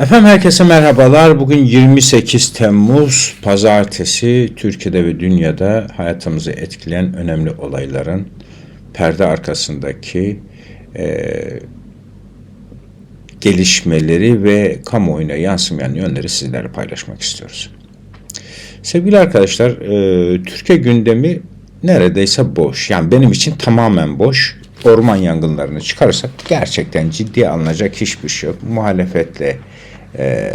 Efendim herkese merhabalar. Bugün 28 Temmuz Pazartesi Türkiye'de ve dünyada hayatımızı etkileyen önemli olayların perde arkasındaki e, gelişmeleri ve kamuoyuna yansımayan yönleri sizlerle paylaşmak istiyoruz. Sevgili arkadaşlar, e, Türkiye gündemi neredeyse boş. Yani benim için tamamen boş. Orman yangınlarını çıkarırsak gerçekten ciddiye alınacak hiçbir şey yok. Muhalefetle e,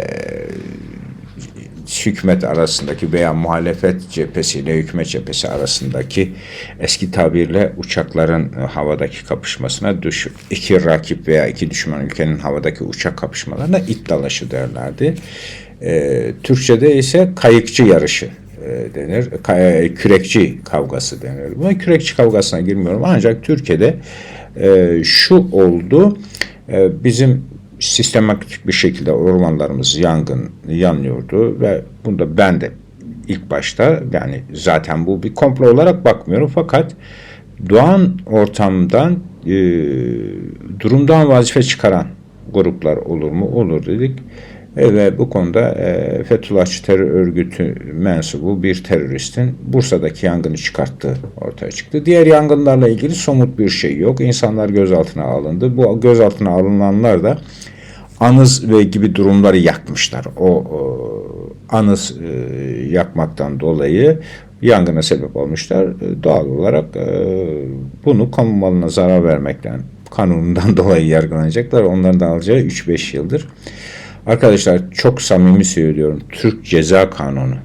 hükümet arasındaki veya muhalefet cephesiyle hükümet cephesi arasındaki eski tabirle uçakların e, havadaki kapışmasına düş iki rakip veya iki düşman ülkenin havadaki uçak kapışmalarına it dalaşı derlerdi. E, Türkçe'de ise kayıkçı yarışı e, denir. Kay- kürekçi kavgası denir. Buna kürekçi kavgasına girmiyorum ancak Türkiye'de e, şu oldu. E, bizim sistematik bir şekilde ormanlarımız yangın yanıyordu ve bunda ben de ilk başta yani zaten bu bir komplo olarak bakmıyorum fakat doğan ortamdan e, durumdan vazife çıkaran gruplar olur mu? Olur dedik. E, ve bu konuda e, Fethullahçı terör örgütü mensubu bir teröristin Bursa'daki yangını çıkarttığı ortaya çıktı. Diğer yangınlarla ilgili somut bir şey yok. İnsanlar gözaltına alındı. Bu gözaltına alınanlar da anız ve gibi durumları yakmışlar. O, o anız e, yakmaktan dolayı yangına sebep olmuşlar. E, doğal olarak e, bunu kamu malına zarar vermekten kanunundan dolayı yargılanacaklar. Onların da alacağı 3-5 yıldır. Arkadaşlar çok samimi söylüyorum. Türk Ceza Kanunu,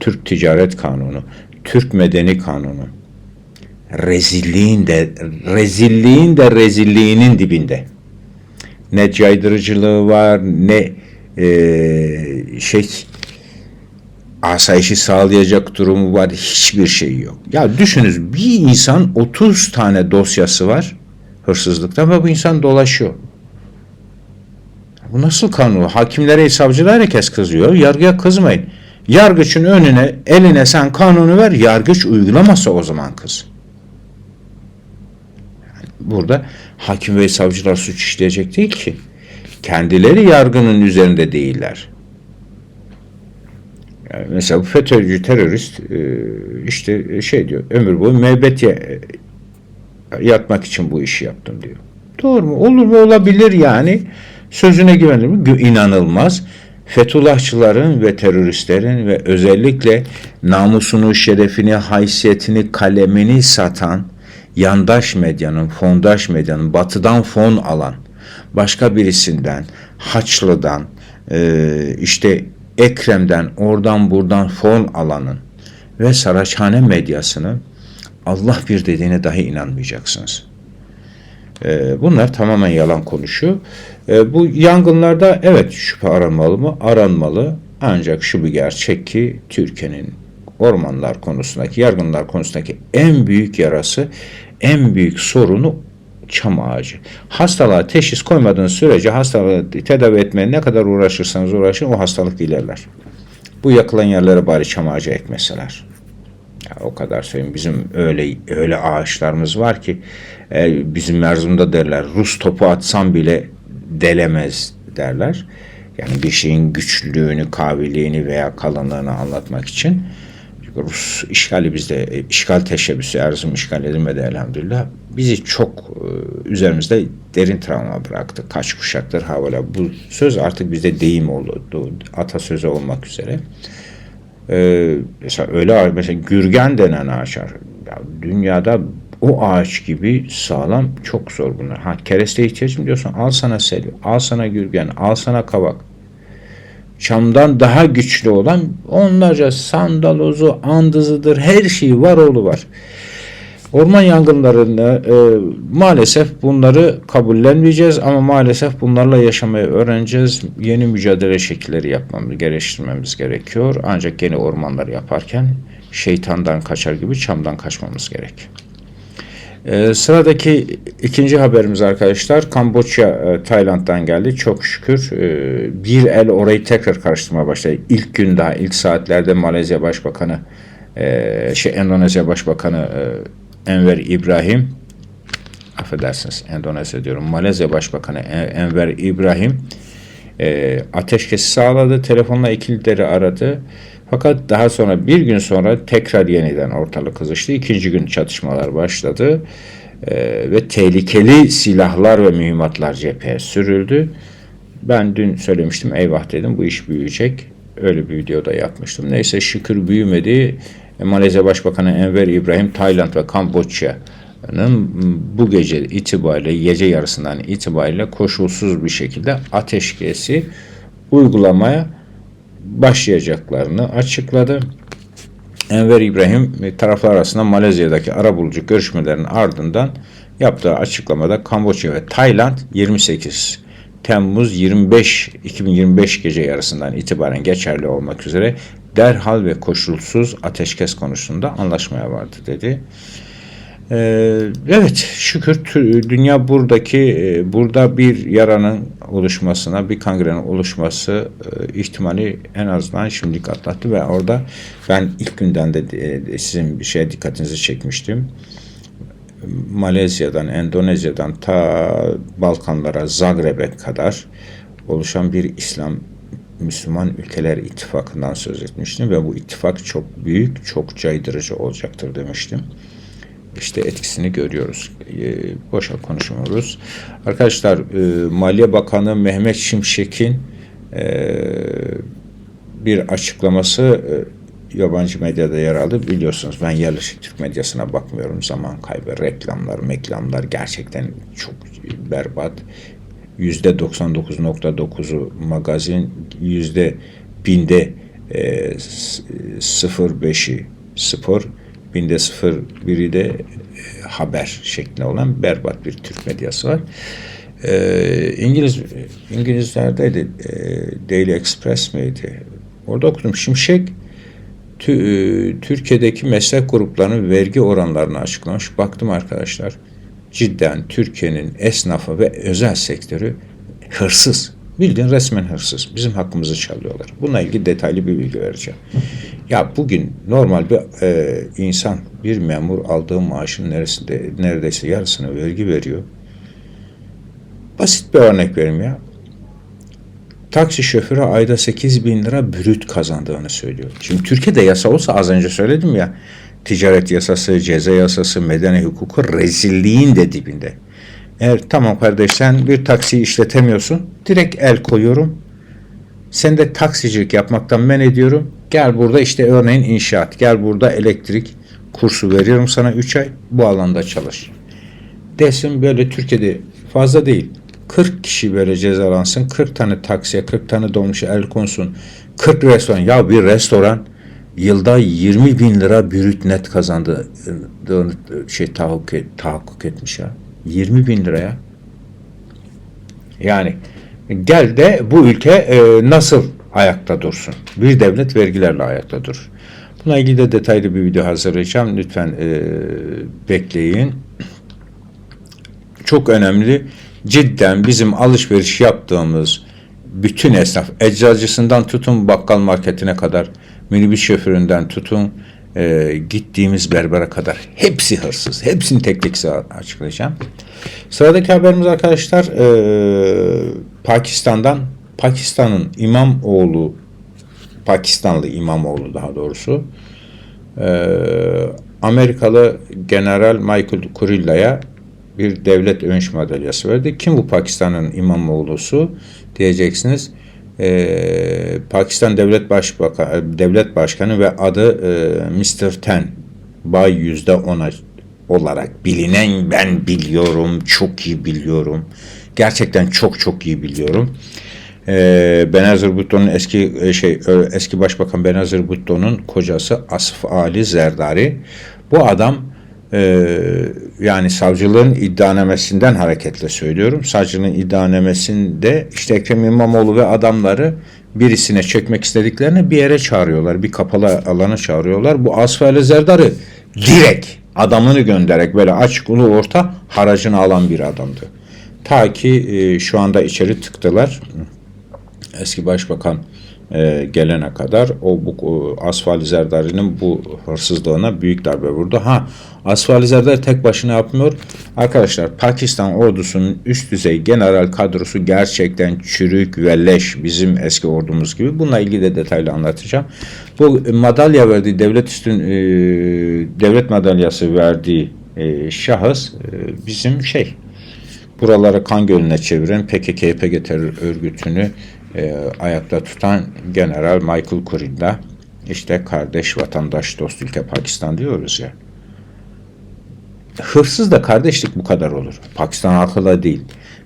Türk Ticaret Kanunu, Türk Medeni Kanunu rezilliğin de rezilliğin de rezilliğinin dibinde. Ne caydırıcılığı var ne e, şey asayişi sağlayacak durumu var hiçbir şey yok. Ya düşünün bir insan 30 tane dosyası var hırsızlıkta ve bu insan dolaşıyor. Bu nasıl kanun? Hakimlere, savcılara herkes kızıyor. Yargıya kızmayın. Yargıçın önüne, eline sen kanunu ver, yargıç uygulamasa o zaman kız. Burada hakim ve savcılar suç işleyecek değil ki. Kendileri yargının üzerinde değiller. Yani mesela bu FETÖ'cü terörist e, işte şey diyor, ömür boyu müebbet yatmak için bu işi yaptım diyor. Doğru mu? Olur mu? Olabilir yani. Sözüne güvenilir mi? İnanılmaz. Fethullahçıların ve teröristlerin ve özellikle namusunu, şerefini, haysiyetini, kalemini satan yandaş medyanın, fondaş medyanın, batıdan fon alan, başka birisinden, Haçlı'dan, e, işte Ekrem'den, oradan buradan fon alanın ve Saraçhane medyasını Allah bir dediğine dahi inanmayacaksınız. E, bunlar tamamen yalan konuşuyor. E, bu yangınlarda evet şüphe aranmalı mı? Aranmalı. Ancak şu bir gerçek ki Türkiye'nin ormanlar konusundaki, yargınlar konusundaki en büyük yarası, en büyük sorunu çam ağacı. Hastalığa teşhis koymadığınız sürece hastalığı tedavi etmeye ne kadar uğraşırsanız uğraşın o hastalık ilerler. Bu yakılan yerlere bari çam ağacı ekmeseler. Ya o kadar söyleyeyim. Bizim öyle öyle ağaçlarımız var ki e, bizim Erzurum'da derler Rus topu atsam bile delemez derler. Yani bir şeyin güçlülüğünü, kabiliğini veya kalınlığını anlatmak için. Rus işgali bizde, e, işgal teşebbüsü Erzurum işgal edilmedi elhamdülillah. Bizi çok e, üzerimizde derin travma bıraktı. Kaç kuşaktır havala. Bu söz artık bizde deyim oldu. Atasözü olmak üzere. Ee, mesela öyle mesela gürgen denen ağaçlar. Ya dünyada o ağaç gibi sağlam çok zor bunlar. Ha kereste ihtiyacım diyorsun al sana selvi, al sana gürgen, al sana kavak. Çamdan daha güçlü olan onlarca sandalozu, andızıdır, her şeyi var oğlu var. Orman yangınlarında e, maalesef bunları kabullenmeyeceğiz ama maalesef bunlarla yaşamayı öğreneceğiz. Yeni mücadele şekilleri yapmamız, geliştirmemiz gerekiyor. Ancak yeni ormanları yaparken şeytandan kaçar gibi çamdan kaçmamız gerek. Ee, sıradaki ikinci haberimiz arkadaşlar Kamboçya, e, Tayland'dan geldi. Çok şükür e, bir el orayı tekrar karıştırmaya başladı. İlk gün daha ilk saatlerde Malezya Başbakanı, e, şey Endonezya Başbakanı e, Enver İbrahim, affedersiniz Endonezya diyorum, Malezya Başbakanı Enver İbrahim e, ateşkesi sağladı. Telefonla iki lideri aradı. Fakat daha sonra bir gün sonra tekrar yeniden ortalık kızıştı. İkinci gün çatışmalar başladı. E, ve tehlikeli silahlar ve mühimmatlar cepheye sürüldü. Ben dün söylemiştim eyvah dedim bu iş büyüyecek. Öyle bir videoda yapmıştım. Neyse şükür büyümedi. E, Malezya Başbakanı Enver İbrahim Tayland ve Kamboçya'nın bu gece itibariyle gece yarısından itibariyle koşulsuz bir şekilde ateşkesi uygulamaya başlayacaklarını açıkladı. Enver İbrahim e, taraflar arasında Malezya'daki arabulucu görüşmelerin ardından yaptığı açıklamada Kamboçya ve Tayland 28 Temmuz 25 2025 gece yarısından itibaren geçerli olmak üzere derhal ve koşulsuz ateşkes konusunda anlaşmaya vardı dedi. Ee, evet şükür dünya buradaki e, burada bir yaranın oluşmasına bir kangrenin oluşması e, ihtimali en azından şimdilik atlattı ve orada ben ilk günden de e, sizin bir şeye dikkatinizi çekmiştim. Malezya'dan, Endonezya'dan ta Balkanlara, Zagreb'e kadar oluşan bir İslam Müslüman Ülkeler İttifakı'ndan söz etmiştim ve bu ittifak çok büyük, çok caydırıcı olacaktır demiştim. İşte etkisini görüyoruz. E, boşa konuşmuyoruz. Arkadaşlar e, Maliye Bakanı Mehmet Şimşek'in e, bir açıklaması e, yabancı medyada yer aldı. Biliyorsunuz ben yerleşik Türk medyasına bakmıyorum. Zaman kaybı, reklamlar, meklamlar gerçekten çok berbat. Yüzde 99.9'u magazin, yüzde binde e, 0.5'i spor, binde 0.1'i de e, haber şeklinde olan berbat bir Türk medyası var. E, İngiliz İngilizlerdeydi e, Daily Express miydi? Orada okudum. Şimşek tü, e, Türkiye'deki meslek gruplarının vergi oranlarını açıklamış. Baktım arkadaşlar. Cidden Türkiye'nin esnafı ve özel sektörü hırsız. Bildiğin resmen hırsız. Bizim hakkımızı çalıyorlar. Bununla ilgili detaylı bir bilgi vereceğim. Ya bugün normal bir e, insan, bir memur aldığı maaşın neresinde, neredeyse yarısını vergi veriyor. Basit bir örnek vereyim ya. Taksi şoförü ayda 8 bin lira brüt kazandığını söylüyor. Şimdi Türkiye'de yasa olsa az önce söyledim ya. Ticaret yasası, ceza yasası, medeni hukuku rezilliğin de dibinde. Eğer tamam kardeş sen bir taksi işletemiyorsun. Direkt el koyuyorum. Sen de taksicilik yapmaktan men ediyorum. Gel burada işte örneğin inşaat. Gel burada elektrik kursu veriyorum sana 3 ay. Bu alanda çalış. Desin böyle Türkiye'de fazla değil. 40 kişi böyle cezalansın. 40 tane taksiye, 40 tane dolmuşa el konsun. 40 restoran. Ya bir restoran yılda 20 bin lira brüt net kazandı şey tahakkuk, et, tahakkuk etmiş ya. 20 bin liraya. Yani gel de bu ülke e, nasıl ayakta dursun? Bir devlet vergilerle ayakta durur. Buna ilgili de detaylı bir video hazırlayacağım. Lütfen e, bekleyin. Çok önemli. Cidden bizim alışveriş yaptığımız bütün esnaf, eczacısından tutun bakkal marketine kadar, minibüs şoföründen tutun e, gittiğimiz berbere kadar hepsi hırsız. Hepsini tek tek açıklayacağım. Sıradaki haberimiz arkadaşlar e, Pakistan'dan Pakistan'ın İmamoğlu Pakistanlı İmamoğlu daha doğrusu e, Amerikalı General Michael Kurilla'ya bir devlet övünç madalyası verdi. Kim bu Pakistan'ın İmamoğlu'su diyeceksiniz. Ee, Pakistan Devlet Başbakanı, Devlet Başkanı ve adı e, Mr. Ten Bay yüzde ona olarak bilinen ben biliyorum, çok iyi biliyorum. Gerçekten çok çok iyi biliyorum. Ee, Benazir Bhutto'nun eski e, şey eski başbakan Benazir Bhutto'nun kocası Asf Ali Zerdari. Bu adam e, yani savcılığın iddianamesinden hareketle söylüyorum. Savcılığın iddianamesinde işte Ekrem İmamoğlu ve adamları birisine çekmek istediklerini bir yere çağırıyorlar. Bir kapalı alana çağırıyorlar. Bu Asf Ali Zerdar'ı direkt adamını göndererek böyle açık ulu orta haracını alan bir adamdı. Ta ki e, şu anda içeri tıktılar. Eski Başbakan e, gelene kadar o bu o, Asfali Zerdari'nin bu hırsızlığına büyük darbe vurdu. Ha Asfali Zerdari tek başına yapmıyor. Arkadaşlar Pakistan ordusunun üst düzey general kadrosu gerçekten çürük ve leş bizim eski ordumuz gibi. Bununla ilgili de detaylı anlatacağım. Bu madalya verdiği devlet üstün e, devlet madalyası verdiği e, şahıs e, bizim şey buraları kan gölüne çeviren PKK-YPG terör örgütünü e, ayakta tutan General Michael Kurinda işte kardeş, vatandaş, dost ülke Pakistan diyoruz ya. Hırsız da kardeşlik bu kadar olur. Pakistan halkıyla değil.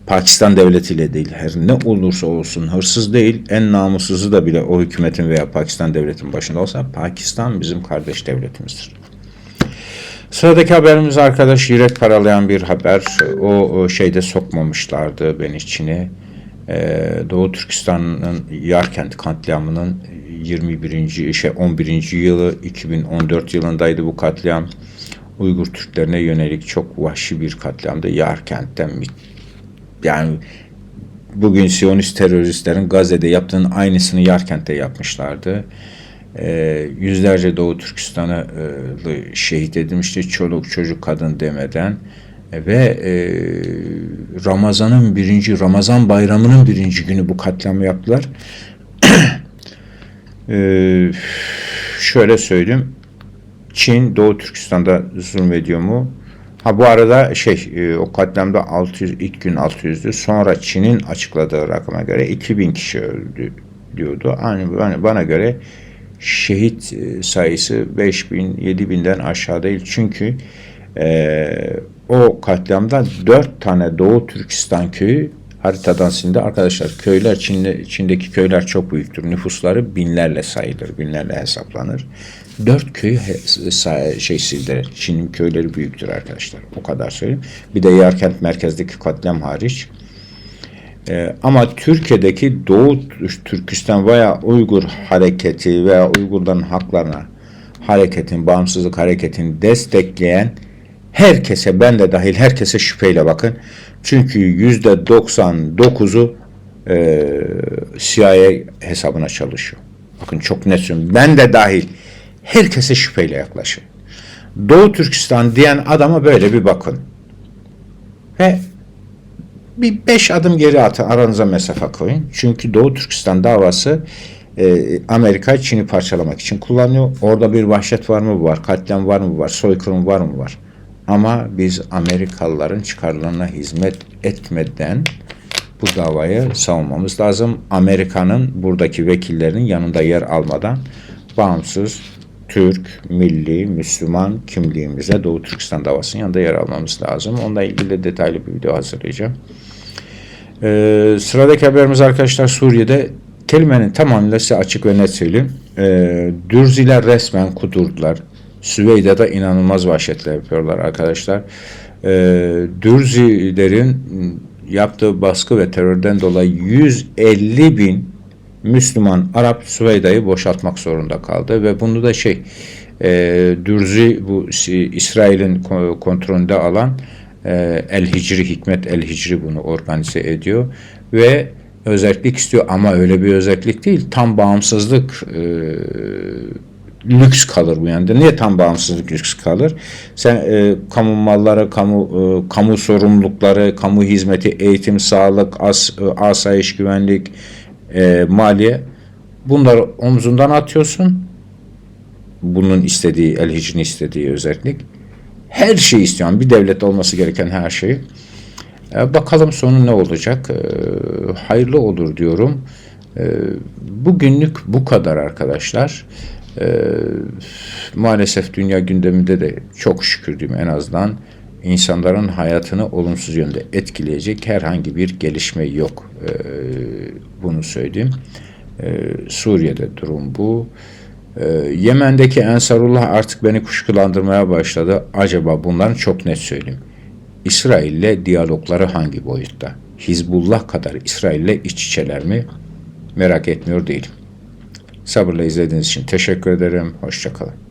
Pakistan devletiyle değil. Her ne olursa olsun hırsız değil. En namussuzu da bile o hükümetin veya Pakistan devletin başında olsa Pakistan bizim kardeş devletimizdir. Sıradaki haberimiz arkadaş yürek paralayan bir haber. O, şeyde sokmamışlardı ben içine. Ee, Doğu Türkistan'ın Yarkent katliamının 21. şey 11. yılı 2014 yılındaydı bu katliam. Uygur Türklerine yönelik çok vahşi bir katliamdı. Yarkent'ten yani bugün Siyonist teröristlerin Gazze'de yaptığının aynısını Yarkent'te yapmışlardı. Ee, yüzlerce Doğu Türkistan'ı e, şehit edilmişti. Çoluk çocuk kadın demeden ve e, Ramazan'ın birinci Ramazan bayramının birinci günü bu katliamı yaptılar. e, şöyle söyleyeyim. Çin Doğu Türkistan'da zulmediyor mu? Ha bu arada şey e, o katliamda 600 ilk gün 600'dü. Sonra Çin'in açıkladığı rakama göre 2000 kişi öldü diyordu. Yani bana, göre şehit e, sayısı 5000 7000'den aşağı değil. Çünkü e, o katliamda 4 tane Doğu Türkistan köyü haritadan silindi. Arkadaşlar köyler Çin'de, Çin'deki köyler çok büyüktür. Nüfusları binlerle sayılır, binlerle hesaplanır. Dört köyü şey sildiler. Çin'in köyleri büyüktür arkadaşlar. O kadar söyleyeyim. Bir de Yarkent merkezdeki katliam hariç. Ee, ama Türkiye'deki Doğu Türkistan veya Uygur hareketi veya Uygurların haklarına hareketin, bağımsızlık hareketini destekleyen herkese, ben de dahil herkese şüpheyle bakın. Çünkü yüzde 99'u e, CIA hesabına çalışıyor. Bakın çok net söylüyorum. Ben de dahil herkese şüpheyle yaklaşın. Doğu Türkistan diyen adama böyle bir bakın. Ve bir beş adım geri atın, aranıza mesafe koyun. Çünkü Doğu Türkistan davası e, Amerika Çin'i parçalamak için kullanıyor. Orada bir vahşet var mı var, katliam var mı var, soykırım var mı var. Ama biz Amerikalıların çıkarlarına hizmet etmeden bu davayı savunmamız lazım. Amerika'nın buradaki vekillerinin yanında yer almadan bağımsız Türk, milli, Müslüman kimliğimize Doğu Türkistan davasının yanında yer almamız lazım. Onunla ilgili de detaylı bir video hazırlayacağım. Ee, sıradaki haberimiz arkadaşlar Suriye'de kelimenin tamamıyla size açık ve net söyleyeyim. Ee, Dürziler resmen kudurdular. Süveyda'da inanılmaz vahşetler yapıyorlar arkadaşlar. Ee, Dürzilerin yaptığı baskı ve terörden dolayı 150 bin Müslüman Arap Süveyda'yı boşaltmak zorunda kaldı ve bunu da şey e, Dürzi bu İsrail'in kontrolünde alan e, El Hicri Hikmet El Hicri bunu organize ediyor ve özellik istiyor ama öyle bir özellik değil tam bağımsızlık e, lüks kalır bu yani. Niye tam bağımsızlık lüks kalır? Sen e, kamu malları, kamu e, kamu sorumlulukları, kamu hizmeti, eğitim, sağlık, as, e, asayiş, güvenlik, e, maliye bunları omzundan atıyorsun. Bunun istediği, el hicrin istediği özellik. Her şeyi istiyorsun. Bir devlet olması gereken her şeyi. E, bakalım sonu ne olacak? E, hayırlı olur diyorum. E, bugünlük bu kadar arkadaşlar. E, maalesef dünya gündeminde de çok şükür diyeyim en azından insanların hayatını olumsuz yönde etkileyecek herhangi bir gelişme yok. E, bunu söyleyeyim. E, Suriye'de durum bu. E, Yemen'deki Ensarullah artık beni kuşkulandırmaya başladı. Acaba bunların çok net söyleyeyim. İsrail'le diyalogları hangi boyutta? Hizbullah kadar İsrail'le iç içeler mi? Merak etmiyor değilim. Sabırla izlediğiniz için teşekkür ederim. Hoşçakalın.